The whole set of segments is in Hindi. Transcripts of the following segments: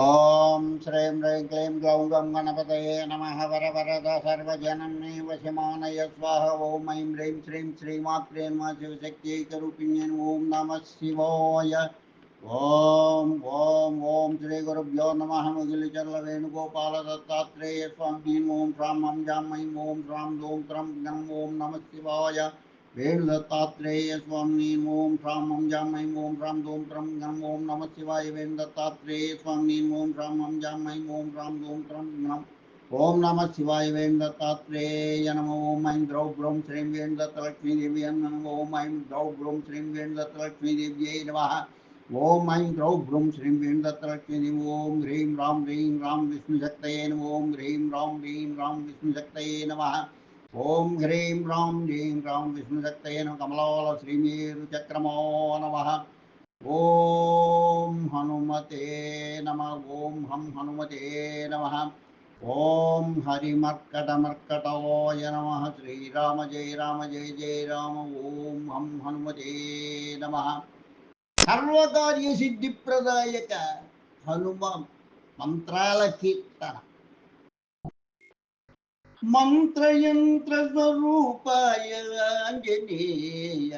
ॐ श्रीं ह्रीं क्लीं ग्लौं गं गणपतये नमः। वरवरद सर्वजननी वशमानय स्वाहा ॐ ऐं ह्रीं श्रीं श्रीमात्रे नमः। शिवशक्त्यैकरूपिण्यै ॐ नमः शिवाय। ॐ ॐ ॐ श्रीगुरुभ्यो नमः। मुगिलिचरलवेणुगोपालदत्तात्रेय ॐ श्रां हं जां ऐं ॐ श्रां दों त्रं गं। ॐ नमः शिवाय। वेणुदत्तात्रेय स्वामी ओम राम हम जाम ऐं ओम राम दोम त्रम गम ओम नमः शिवाय। वेणुदत्तात्रेय स्वामी ओम राम हम ऐं ओम राम दोम त्रम गम ओम नमः शिवाय। वेणुदत्तात्रेय नमः। ओम ऐं द्रौ ब्रौं श्रीं वेणुदत्तलक्ष्मी देव्यै नमः। ओम ऐं द्रौ ब्रौं श्रीं वेणुदत्तलक्ष्मी देव्यै नमः। ओम ऐं द्रौ ब्रौं श्रीं वेणुदत्तलक्ष्मी देवी ओम ह्रीं रां ह्रीं रां विष्णुशक्तये नमः। ओम ह्रीं रां ह्रीं रां विष्णुशक्तये नमः। ఓం హ్రీం రాం హ్రీం రాం విష్ణుశక్తయ నమ. శ్రీమీరు చక్రమో నమ. ఓం హనుమతే నమ. ఓం హం హనుమతే నమ. ఓం హరిమర్కటమర్కటోయ నమ. శ్రీరామ జయ రామ జయ జయ రామ. ఓం హం హనుమతే నమ. సర్వకార్య సిద్ధిప్రదాయక హనుమ మంత్రాల కీర్తన. मन्त्रयन्त्रस्वरूपाय आञ्जनेयाय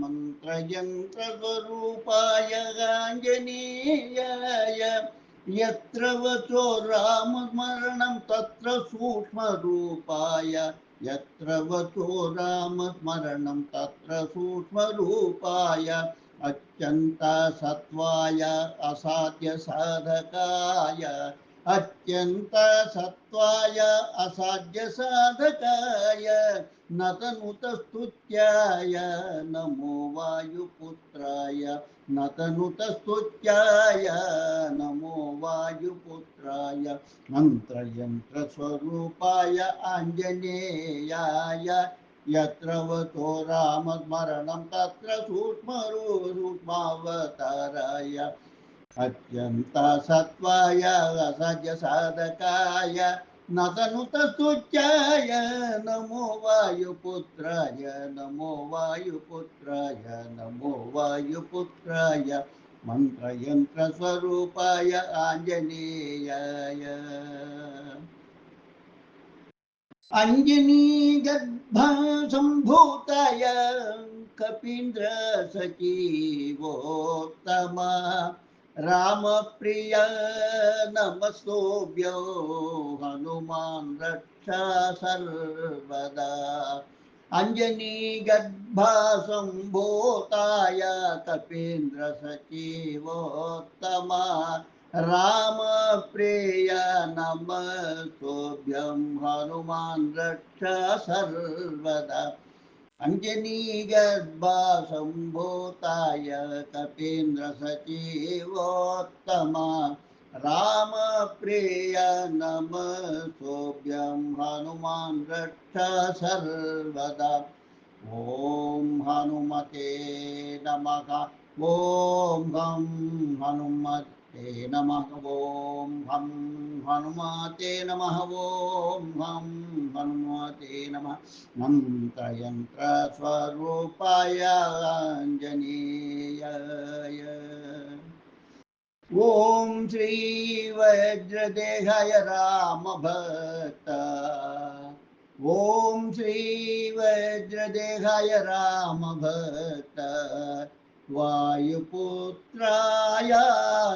मन्त्रयन्त्रस्वरूपाय आञ्जनेयाय यत्र वचो रामस्मरणं तत्र सूक्ष्मरूपाय यत्र वचो रामस्मरणं तत्र सूक्ष्मरूपाय अत्यन्तसत्त्वाय असाध्यसाधकाय अत्यंत सत्वाय असाध्य साधकाय नतनुतस्तुत्याय नमो वायुपुत्राय नतनुतस्तुत्याय नमो वायुपुत्राय मन्त्रयन्त्रस्वरूपाय आञ्जनेयाय यत्र वतो रामस्मरणं तत्र सूक्ष्मरूक्ष्मावताराय अत्यंत सत्वाय असज्य साधकाय नतनुतस्तुत्याय नमो वायुपुत्राय नमो वायुपुत्राय नमो वायुपुत्राय, मन्त्रयन्त्रस्वरूपाय, आञ्जनेयाय। अञ्जनी गर्भसम्भूताय कपीन्द्र सचिवोत्तमा रामप्रिय नमस्तोभ्यो हनुमान् रक्षा सर्वदा। अञ्जनी गर्भासम्भूताय कपीन्द्र सचिवोत्तमा रामप्रिय नमस्तोभ्यं हनुमान् रक्षा सर्वदा। अञ्जनीगर्भासम्भूताय कपीन्द्रसचिवोत्तमा रामप्रिय नमस्तोभ्यं हनुमान् रक्षा सर्वदा। ॐ हनुमते नमः। ॐ हनुमते नमः ॐ हं हनुमते नमः ॐ हं हनुमते नमः मन्त्रयन्त्रस्वरूपाय आञ्जनेयाय ॐ श्रीवज्रदेहाय रामभक्त ॐ श्रीवज्रदेहाय रामभक्त वायुपुत्राय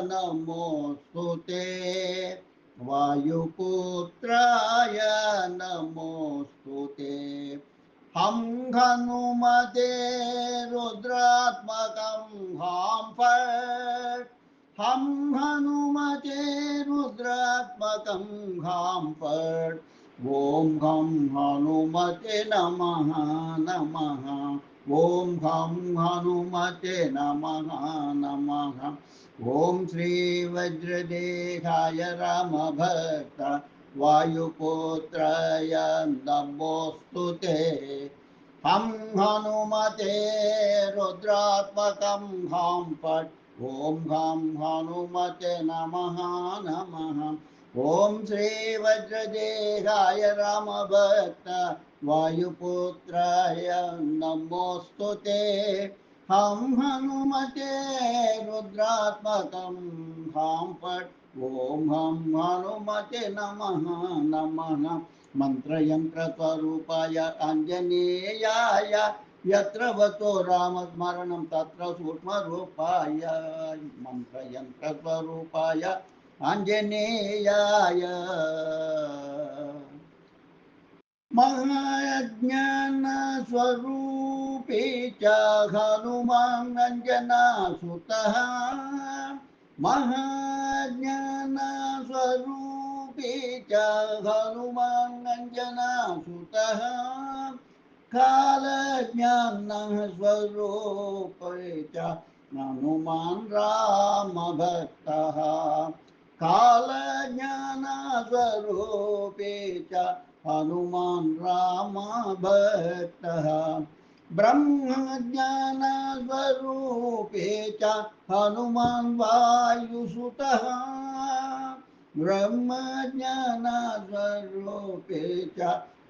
नमोऽस्तु ते वायुपुत्राय नमोऽस्तु ते हं हनुमते रुद्रात्मकं हाँ फट् हं हनुमते रुद्रात्मकं हाँ फट् ॐ हं हनुमते नमः नमः। ॐ हं हनुमते नमः नमः। ॐ श्रीवज्रदेहाय रामभक्त वायुपुत्राय नमोऽस्तु ते। हं हनुमते रुद्रात्मकं हाँ फट् ॐ हं हनुमते नमः नमः। ॐ श्रीवज्रदेहाय रामभक्त वायुपुत्राय नमोऽस्तु ते। हं हनुमते रुद्रात्मकं हाँ फट्। ॐ हं हनुमते नमः नमः। मन्त्रयन्त्रस्वरूपाय आञ्जनेयाय। यत्र वतो रामस्मरणं तत्र सूक्ष्मरूपाय। मन्त्रयन्त्रस्वरूपाय आञ्जनेयाय। महाज्ञानस्वरूपे च हनुमानञ्जनासुतः महाज्ञानस्वरूपे च हनुमानञ्जनासुतः कालज्ञानस्वरूपे च हनुमान् रामभक्तः कालज्ञानस्वरूपे च हनुमान् रामभक्तः ब्रह्मज्ञानस्वरूपे च हनुमान् वायुसुतः ब्रह्मज्ञानस्वरूपे च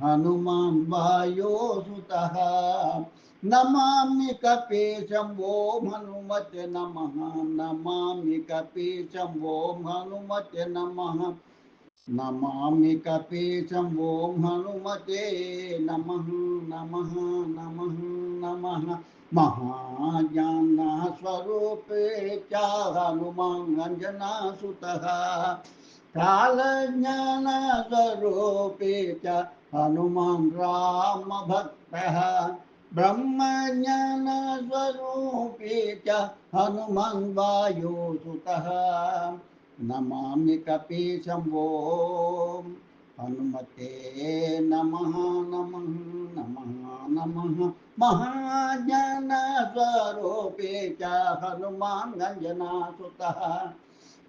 हनुमान् वायोसुतः नमामि कपीशं ॐ हनुमते नमः, नमामि कपीशं ॐ हनुमते नमः। नमामि कपीशं ॐ हनुमते नमः नमः नमः नमः। महाज्ञानस्वरूपे च हनुमान् अञ्जनासुतः कालज्ञानस्वरूपे च हनुमान् रामभक्तः ब्रह्मज्ञानस्वरूपे च हनुमान् वायुसुतः नमामि कपीशं ॐ हनुमते नमः नमः नमः नमः। महाज्ञानस्वरूपे च हनुमान् गञ्जनासुतः।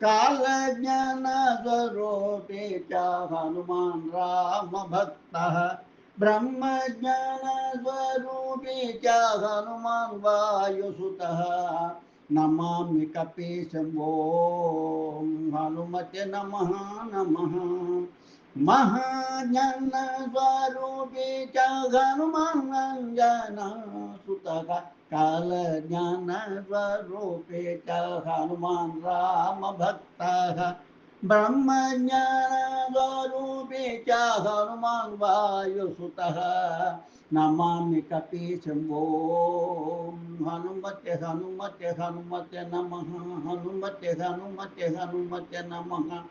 कालज्ञानस्वरूपे च हनुमान् रामभक्तः। ब्रह्मज्ञानस्वरूपे च हनुमान् वायुसुतः। नमामि कपीशं ॐ हनुमते नमः नमः। महाज्ञानस्वरूपे च हनुमान् अञ्जनसुतः कालज्ञानस्वरूपे च हनुमान् रामभक्तः। ब्रह्मज्ञानस्वरूपे च हनुमान् वायुसुतः नमामि कपीशं ॐ हनुमते हनुमते हनुमते नमः, हनुमते हनुमते हनुमते नमः।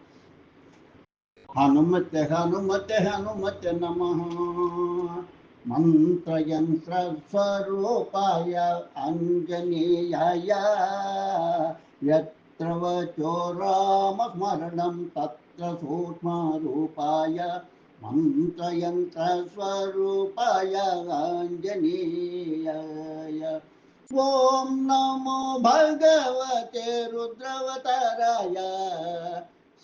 हनुमते हनुमते हनुमते नमः। मन्त्रयन्त्रस्वरूपाय, अञ्जनेयाय यत्र वचो रामस्मरणं तत्र सूक्ष्मरूपाय मन्त्रयन्त्रस्वरूपाय आञ्जनेयाय। ॐ नमो भगवते रुद्रवताराय,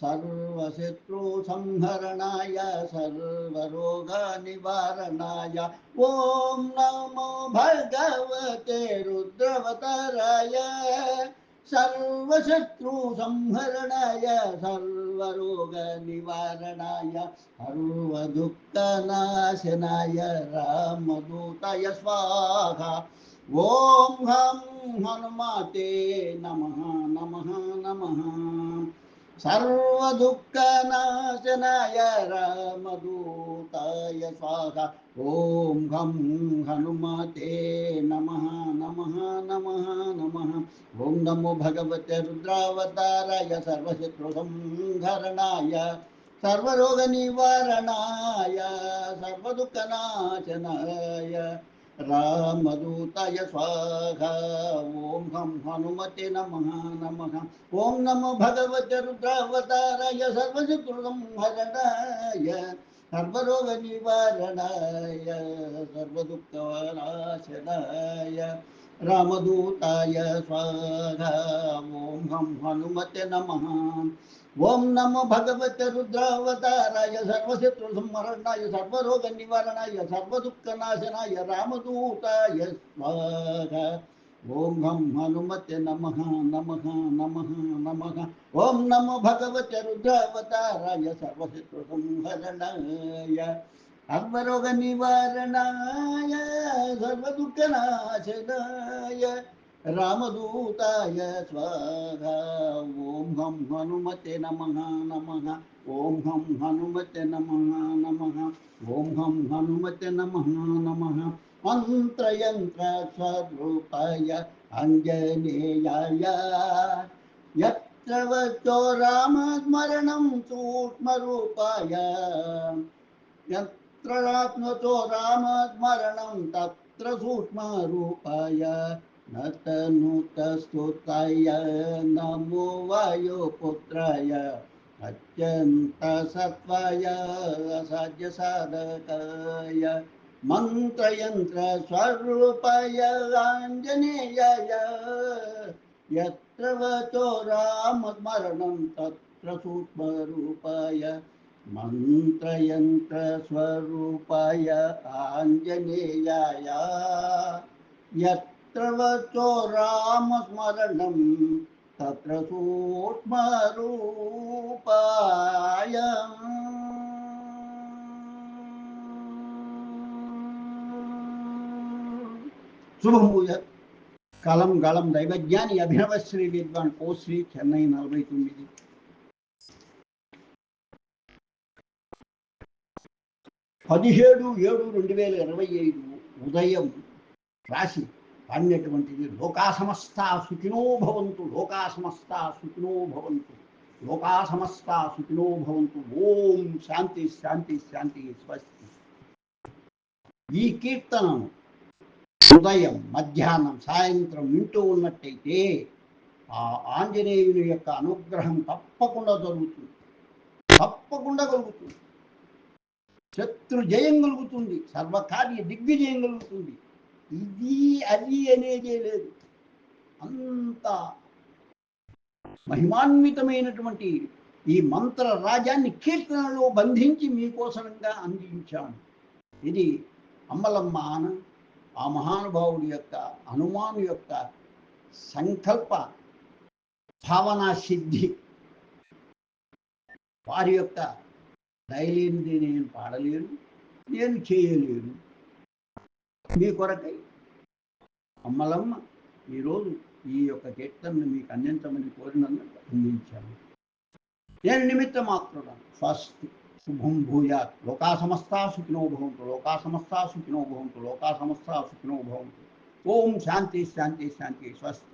सर्वशत्रुसंहरणाय, सर्वरोगनिवारणाय। ॐ नमो भगवते रुद्रवताराय सर्वशत्रुसंहरणाय सर्वरोगनिवारणाय सर्वदुःखनाशनाय रामदूताय स्वाहा। ॐ हं हनुमते नमः नमः नमः। सर्वदुःखनाशनाय रामदूताय स्वाहा। ॐ घं हनुमते नमः नमः नमः नमः। ॐ नमो भगवते रुद्रावताराय, सर्वशत्रुसंहरणाय, सर्वरोगनिवारणाय, सर्वदुःखनाशनाय। रामदूताय स्वाहा। ॐ हं हनुमते नमः नमः। ॐ नमो भगवते रुद्रावताराय, सर्वशत्रुसंहरणाय। सर्वरोगनिवारणाय सर्वदुःखनाशनाय रामदूताय स्वाहा ॐ हं हनुमते नमः। ॐ नमो भगवते रुद्रावताराय, सर्वशत्रुसंहरणाय, सर्वरोगनिवारणाय, सर्वदुःखनाशनाय, रामदूताय स्वाहा। ॐ हं हनुमते नमः नमः नमः नमः। ॐ नमो भगवते रुद्रावताराय सर्वशत्रुसंहरणाय सर्वरोगनिवारणाय सर्वदुःखनाशनाय, रामदूताय स्वाहा। ॐ हं हनुमते नमः नमः। ॐ हं हनुमते नमः नमः। ॐ हं हनुमते नमः नमः। मन्त्रयन्त्रस्वरूपाय अञ्जनेयाय। यत्र वचो रामस्मरणं सूक्ष्मरूपाय। यत्र रात्मतो रामस्मरणं तत्र सूक्ष्मरूपाय। न तनुतस्तुताय नमो वायुपुत्राय। अत्यन्तसत्त्वाय असाध्यसाधकाय। मन्त्रयन्त्रस्वरूपाय आञ्जनेयाय यत्र वचो रामस्मरणं तत्र सूक्ष्मरूपाय मन्त्रयन्त्रस्वरूपाय आञ्जनेयाय यत्र वचो रामस्मरणं तत्र सूक्ष्मरूपाय శుభం భూయత్ కలం గళం దైవజ్ఞాని అభినవ శ్రీ విద్వాన్ ఓ శ్రీ చెన్నై నలభై తొమ్మిది. పదిహేడు ఏడు రెండు వేల ఇరవై ఐదు ఉదయం రాసి పాడినటువంటిది లోకా సమస్త సుఖినో భవంతు లోకా సమస్త సుఖినో భవంతు లోకా సమస్త సుఖినో భవంతు ఓం శాంతి శాంతి శాంతి స్వస్తి ఈ కీర్తనను ఉదయం మధ్యాహ్నం సాయంత్రం వింటూ ఉన్నట్టయితే ఆ ఆంజనేయుని యొక్క అనుగ్రహం తప్పకుండా జరుగుతుంది. తప్పకుండా కలుగుతుంది. శత్రు జయం కలుగుతుంది. సర్వకార్య దిగ్విజయం కలుగుతుంది. ఇది అది అనేదే లేదు. అంత మహిమాన్వితమైనటువంటి ఈ మంత్ర రాజాన్ని కీర్తనలో బంధించి మీకోసంగా అందించాను ఇది అమ్మలమ్మ ఆనంద్ ఆ మహానుభావుడి యొక్క హనుమాను యొక్క సంకల్ప భావనా సిద్ధి. వారి యొక్క దయలేనిది నేను పాడలేను నేను చేయలేను. మీ కొరకై అమ్మలమ్మ ఈరోజు ఈ యొక్క కీర్తనను మీకు అందించమని కోరినందుకు అందించాను. నేను నిమిత్త మాత్రం ఫస్ట్ शुभम भूयात। लोका समस्ता सुखिनो भवंत लोका समस्ता सुखिनो भवंत लोका समस्ता सुखिनो भवंत ओम शांति शांति शांति स्वस्ति।